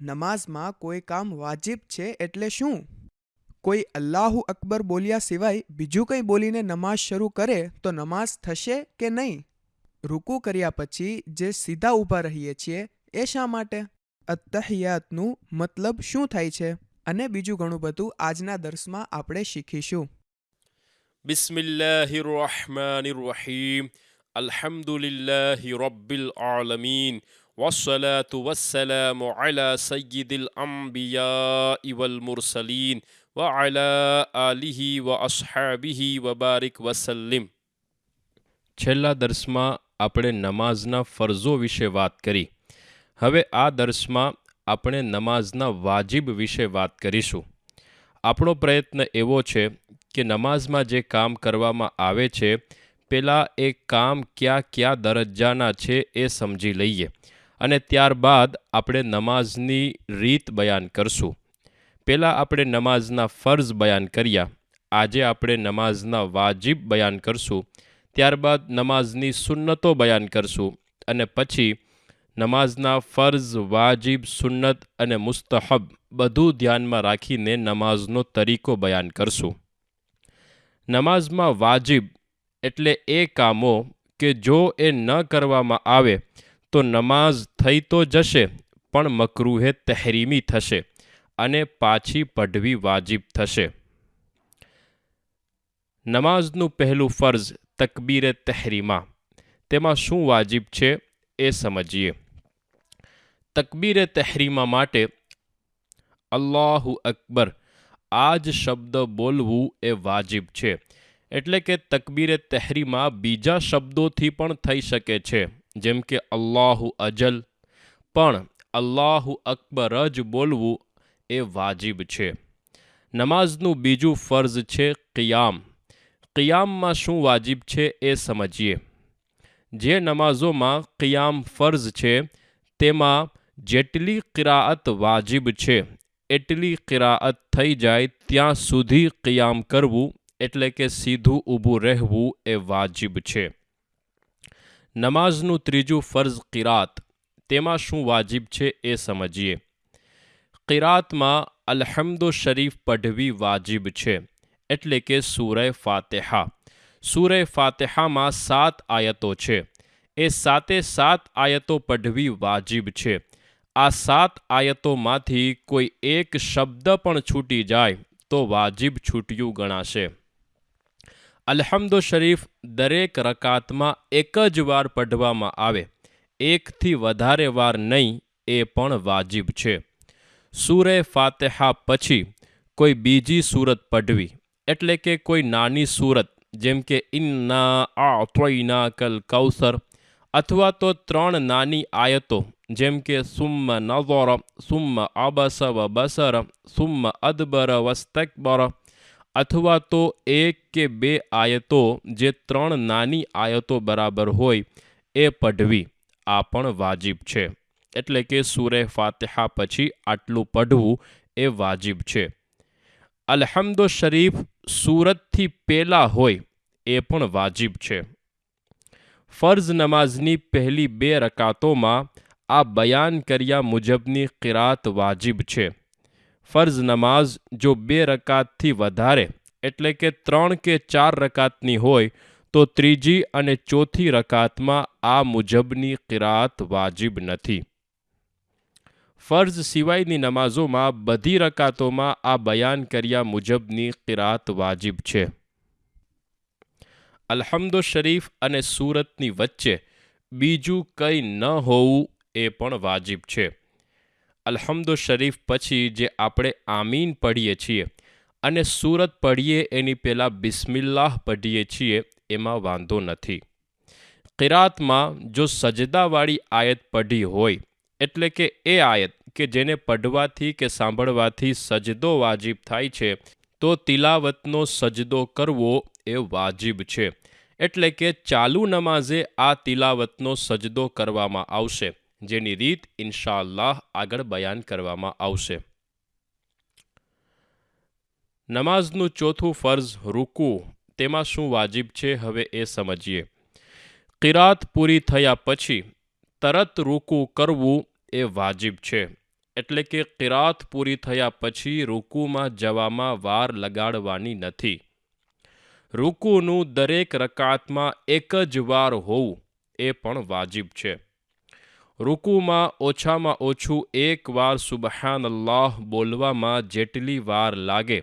નમાઝમાં કોઈ કામ વાજિબ છે એટલે શું? કોઈ અલ્લાહુ અકબર બોલ્યા સિવાય બીજું કંઈ બોલીને નમાઝ શરૂ કરે તો નમાઝ થશે કે નહીં? રૂકુ કર્યા પછી જે સીધા ઊભા રહીએ છીએ, એ શા માટે? અતહિયાતનું મતલબ શું થાય છે? અને બીજું ઘણું બધું આજના દર્શમાં આપણે શીખીશું. બિસ્મિલ્લાહિર રહમાનિર રહીમ અલ્હમ્દુલિલ્લાહિ રબ્બિલ આલમીન. والصلاة والسلام على سيد الأنبياء والمرسلين وعلى آله وأصحابه وبارك وسلم છેલ્લા દર્શમાં આપણે નમાઝના ફરજો વિશે વાત કરી હવે આ દર્શમાં આપણે નમાઝના વાજિબ વિશે વાત કરીશું આપણો પ્રયત્ન એવો છે કે નમાઝમાં જે કામ કરવામાં આવે છે પહેલાં એ કામ કયા કયા દરજ્જાના છે એ સમજી લઈએ અને ત્યારબાદ આપણે નમાઝની રીત બયાન કરશું. પહેલાં આપણે નમાઝના ફર્ઝ બયાન કર્યા. આજે આપણે નમાઝના વાજિબ બયાન કરશું. ત્યારબાદ નમાઝની સુન્નતો બયાન કરશું અને પછી નમાઝના ફર્ઝ, વાજિબ, સુન્નત અને મુસ્તહબ બધું ધ્યાનમાં રાખીને નમાઝનો તરીકો બયાન કરશું. નમાઝમાં વાજિબ એટલે એ કામો કે જો એ ન કરવામાં આવે તો નમાઝ થઈ તો જશે, પણ મકરૂહે તહેરીમી થશે અને પાછી પઢવી વાજિબ થશે. નમાઝનું પહેલું ફર્ઝ તકબીરે તહેરીમા. તેમાં શું વાજિબ છે એ સમજીએ. તકબીરે તહેરીમા માટે અલ્લાહુ અકબર આ જ શબ્દ બોલવું એ વાજિબ છે. એટલે કે તકબીરે તહેરીમા બીજા શબ્દોથી પણ થઈ શકે છે. જેમ કે અલ્લાહુ અજલ. પણ અલ્લાહુ અકબર જ બોલવું એ વાજિબ છે. નમાઝનું બીજું ફર્ઝ છે કિયામ. કિયામમાં શું વાજિબ છે એ સમજીએ. જે નમાઝોમાં કિયામ ફર્ઝ છે, તેમાં જેટલી કિરાઅત વાજિબ છે, એટલી કિરાઅત થઈ જાય ત્યાં સુધી કિયામ કરવું, એટલે કે સીધું ઊભું રહેવું એ વાજિબ છે. નમાઝનું ત્રીજું ફર્ઝ કિરાત. તેમાં શું વાજિબ છે એ સમજીએ. કિરાતમાં અલહમદો શરીફ પઢવી વાજિબ છે, એટલે કે સૂરય ફાતેહા. સૂરય ફાતેહામાં સાત આયતો છે. એ સાતે સાત આયતો પઢવી વાજિબ છે. આ સાત આયતોમાંથી કોઈ એક શબ્દ પણ છૂટી જાય તો વાજિબ છૂટ્યું ગણાશે. અલહમદો શરીફ દરેક રકાતમાં એક જ વાર પઢવામાં આવે. એકથી વધારે વાર નહીં, એ પણ વાજિબ છે. સૂરે ફાતેહા પછી કોઈ બીજી સૂરત પઢવી. એટલે કે કોઈ નાની સૂરત, જેમ કે ઇન્ના આ ત્વઈના કલ કૌસર, અથવા તો ત્રણ નાની આયતો, જેમ કે સુમ્મ નઝર, સુમ્મ અબસ વ બસર, સુમ્મ અદબર, વસ્તકબર અથવા તો એક કે બે આયતો જે ત્રણ નાની આયતો બરાબર હોય, એ પઢવી. આ પણ વાજિબ છે. એટલે કે સૂરે ફાતિહા પછી આટલું પઢવું એ વાજિબ છે. અલહમદો શરીફ સુરતથી પહેલાં હોય, એ પણ વાજિબ છે. ફર્ઝ નમાઝની પહેલી બે રકાતોમાં આ બયાન કર્યા મુજબની કિરાત વાજિબ છે. ફર્ઝ નમાઝ જો બે રકાતથી વધારે, એટલે કે ત્રણ કે ચાર રકાતની હોય, તો ત્રીજી અને ચોથી રકાતમાં આ મુજબની કિરાત વાજિબ નથી. ફર્ઝ સિવાયની નમાઝોમાં બધી રકાતોમાં આ બયાન કર્યા મુજબની કિરાત વાજિબ છે. અલહમદો શરીફ અને સુરતની વચ્ચે બીજું કંઈ ન હોવું એ પણ વાજિબ છે. અલહમદો શરીફ પછી જે આપણે આમીન પઢીએ છીએ અને સુરત પઢીએ એની પહેલાં બિસ્મિલ્લાહ પઢીએ છીએ, એમાં વાંધો નથી. કિરાતમાં જો સજદાવાળી આયત પઢી હોય, એટલે કે એ આયત કે જેને પઢવાથી કે સાંભળવાથી સજદો વાજિબ થાય છે, તો તિલાવતનો સજદો કરવો એ વાજિબ છે. એટલે કે ચાલુ નમાઝે આ તિલાવતનો સજદો કરવામાં આવશે. જેની રીત ઇન્શાલ્લાહ આગળ બયાન કરવામાં આવશે. નમાઝનું ચોથું ફર્ઝ રૂકુ, તેમાં શું વાજિબ છે હવે એ સમજીએ. કિરાત પૂરી થયા પછી તરત રૂકુ કરવું એ વાજિબ છે. એટલે કે કિરાત પૂરી થયા પછી રૂકુમાં જવામાં વાર લગાડવાની નથી. રૂકુનું દરેક રકાતમાં એક જ વાર હોવું એ પણ વાજિબ છે. રૂકુમાં ઓછામાં ઓછું એક વાર સુબહાન અલ્લાહ બોલવામાં જેટલી વાર લાગે,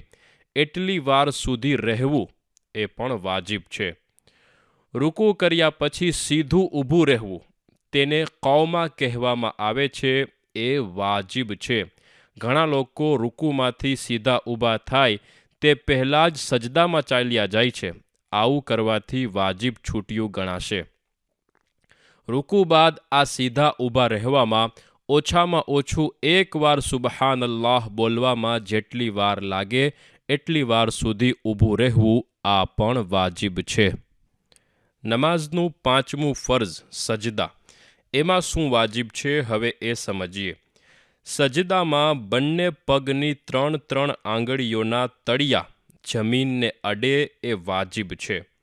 એટલી વાર સુધી રહેવું એ પણ વાજિબ છે. રૂકુ કર્યા પછી સીધું ઊભું રહેવું, તેને કૌમાં કહેવામાં આવે છે એ વાજિબ છે. ઘણા લોકો રૂકુમાંથી સીધા ઊભા થાય તે પહેલાં જ સજદામાં ચાલ્યા જાય છે, આવું કરવાથી વાજિબ છૂટ્યું ગણાશે. રૂકુ બાદ આ સીધા ઊભા રહેવામાં ઓછામાં ઓછું એક વાર સુબહાન અલ્લાહ બોલવામાં જેટલી વાર લાગે, એટલી વાર સુધી ઊભું રહેવું આ પણ વાજિબ છે. નમાઝનું પાંચમું ફર્ઝ સજદા. એમાં શું વાજિબ છે હવે એ સમજીએ. સજદામાં બંને પગની ત્રણ ત્રણ આંગળીઓના તળિયા જમીનને અડે એ વાજિબ છે.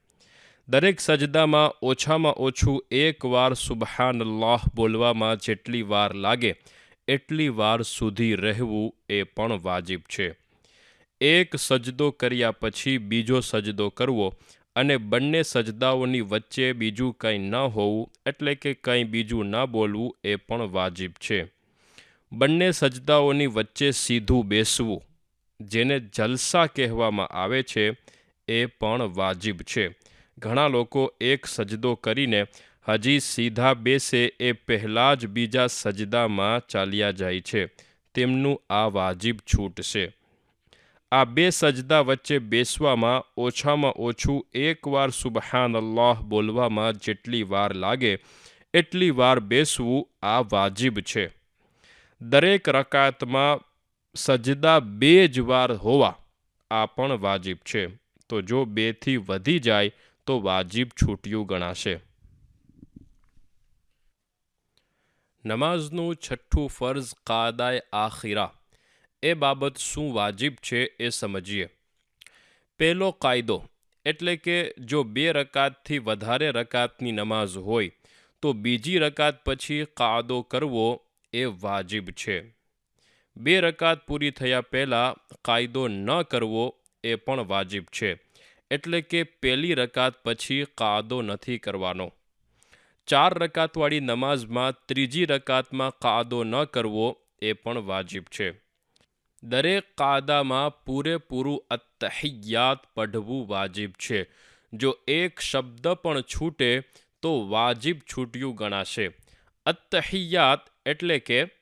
દરેક સજદામાં ઓછામાં ઓછું એક વાર સુબહાન લોહ બોલવામાં જેટલી વાર લાગે, એટલી વાર સુધી રહેવું એ પણ વાજિબ છે. એક સજદો કર્યા પછી બીજો સજદો કરવો અને બંને સજદાઓની વચ્ચે બીજું કંઈ ન હોવું એટલે કે કંઈ બીજું ન બોલવું એ પણ વાજિબ છે. બંને સજદાઓની વચ્ચે સીધું બેસવું, જેને જલસા કહેવામાં આવે છે, એ પણ વાજિબ છે. ઘણા લોકો એક સજદો કરીને હજી સીધા બેસે એ પહેલાં જ બીજા સજદામાં ચાલ્યા જાય છે. તેમનું આ વાજિબ છૂટશે આ બે સજદા વચ્ચે બેસવામાં ઓછામાં ઓછું એકવાર સુબહાન અલ્લાહ બોલવામાં જેટલી વાર લાગે, એટલી વાર બેસવું આ વાજિબ છે. દરેક રકાતમાં સજદા બે જ વાર હોવા આ પણ વાજિબ છે. તો જો બેથી વધી જાય તો વાજિબ છૂટ્યું ગણાશે. નમાઝનું છઠ્ઠું ફર્ઝ કાદાય આખિરા. એ બાબત શું વાજિબ છે એ સમજીએ. પહેલો કાયદો એટલે કે જો બે રકાતથી વધારે રકાતની નમાઝ હોય, તો બીજી રકાત પછી કાદો કરવો એ વાજિબ છે. બે રકાત પૂરી થયા પહેલાં કાયદો ન કરવો એ પણ વાજિબ છે. એટલે કે પહેલી રકાત પછી કાદો નથી કરવાનો. ચાર રકાતવાળી નમાઝમાં ત્રીજી રકાતમાં કાદો ન કરવો એ પણ વાજિબ છે. દરેક કાદામાં પૂરેપૂરું અત્તહિયાત પઢવું વાજિબ છે. જો એક શબ્દ પણ છૂટે તો વાજિબ છૂટ્યું ગણાશે. અત્તહિયાત એટલે કે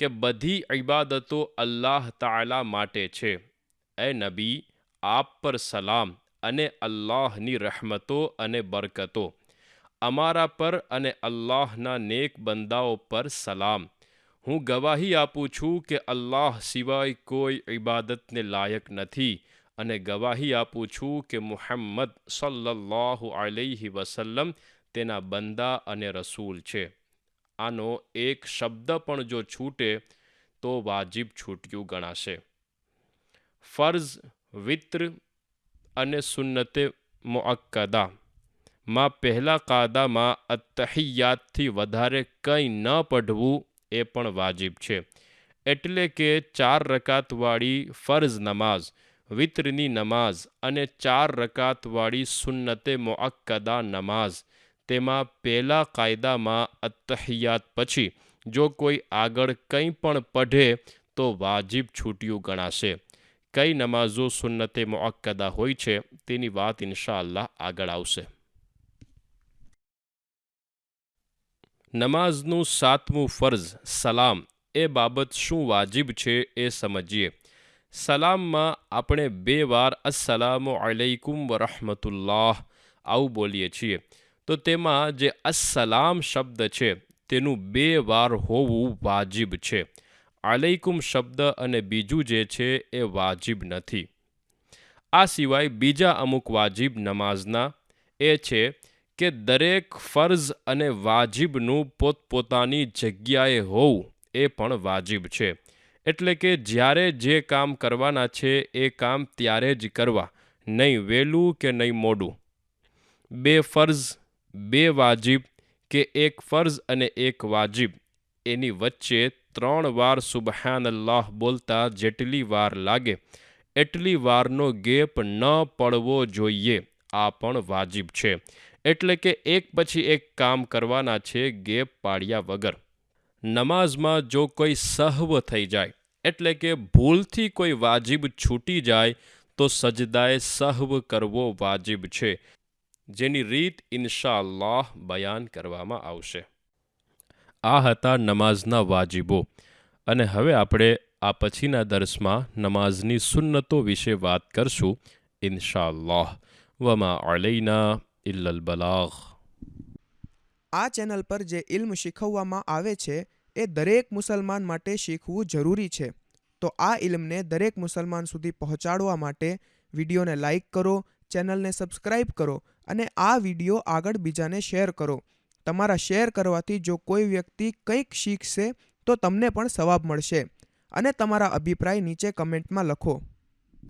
કે બધી ઇબાદતો અલ્લાહ તાલા માટે છે. એ નબી, આપ પર સલામ અને અલ્લાહની રહેમતો અને બરકતો. અમારા પર અને અલ્લાહના નેક બંદાઓ પર સલામ. હું ગવાહી આપું છું કે અલ્લાહ સિવાય કોઈ ઇબાદતને લાયક નથી અને ગવાહી આપું છું કે મુહમ્મદ સલ્લલ્લાહુ અલૈહિ વસલ્લમ તેના બંદા અને રસૂલ છે. આનો એક શબ્દ પણ જો છૂટે, તો વાજિબ છૂટ્યું ગણાશે. ફર્ઝ, વિત્ર અને સુન્નતે મુઅક્કદા. માં પહેલા કાદામાં અતહિયાતથી વધારે કંઈ ન પઢવું એ પણ વાજિબ છે. એટલે કે ચાર રકાતવાળી ફર્ઝ નમાઝ, વિત્રની નમાઝ અને ચાર રકાતવાળી સુન્નતે મોઅક્કદા નમાઝ તેમાં પહેલા કાયદામાં અતહિયાત પછી જો કોઈ આગળ કંઈ પણ પઢે તો વાજિબ છૂટ્યું ગણાશે. કઈ નમાઝો સુન્નતે મોક્કદા હોય છે તેની વાત ઇન્શાઅલ્લાહ આગળ આવશે. નમાઝનું સાતમું ફર્ઝ સલામ, એ બાબત શું વાજિબ છે એ સમજીએ. સલામમાં આપણે બે વાર અસલામુ અલૈકુમ વરહમતુલ્લાહ આવું બોલીએ છીએ. તો તેમાં જે અસલામ શબ્દ છે, તેનું બે વાર હોવું વાજિબ છે. આલૈકુમ શબ્દ અને બીજું જે છે, એ વાજિબ નથી. આ સિવાય બીજા અમુક વાજિબ નમાઝના, એ છે કે દરેક ફર્ઝ અને વાજિબનું પોતપોતાની જગ્યાએ હોવું, એ પણ વાજિબ છે. એટલે કે જ્યારે જે કામ કરવાના છે, એ કામ ત્યારે જ કરવા, નહીં વહેલું કે નહીં મોડું. બે ફર્ઝ બે વાજિબ કે એક ફર્ઝ અને એક વાજિબ. એની વચ્ચે ત્રણ વાર સુબહાન અલ્લાહ બોલતા જેટલી વાર લાગે, એટલી વારનો ગેપ ન પડવો જોઈએ. આ પણ વાજિબ છે. એટલે કે એક પછી એક કામ કરવાના છે ગેપ પાડ્યા વગર. નમાઝમાં જો કોઈ સહવ થઈ જાય, એટલે કે ભૂલથી કોઈ વાજિબ છૂટી જાય, તો સજદાએ સહવ કરવો વાજિબ છે. જેની રીત ઇન્શાલ્લાહ બયાન કરવામાં આવશે. આ હતા નમાઝના વાજિબો. અને હવે આપણે આ પછીના દર્શમાં નમાઝની સુન્નતો વિશે વાત કરશું ઇન્શાલ્લાહ વમા અલૈના ઇલ્લલ બલાગ. આ ચેનલ પર જે ઇલ્મ શીખવવામાં આવે છે, એ દરેક મુસલમાન માટે શીખવું જરૂરી છે. તો આ ઇલ્મને દરેક મુસલમાન સુધી પહોંચાડવા માટે વિડીયોને લાઇક કરો ચેનલને સબસ્ક્રાઇબ કરો અને આ વીડિયો આગળ બીજાને શેર કરો. તમારા શેર કરવાથી જો કોઈ વ્યક્તિ કંઈક શીખશે તો તમને પણ સવાબ મળશે. અને તમારા અભિપ્રાય નીચે કમેન્ટમાં લખો.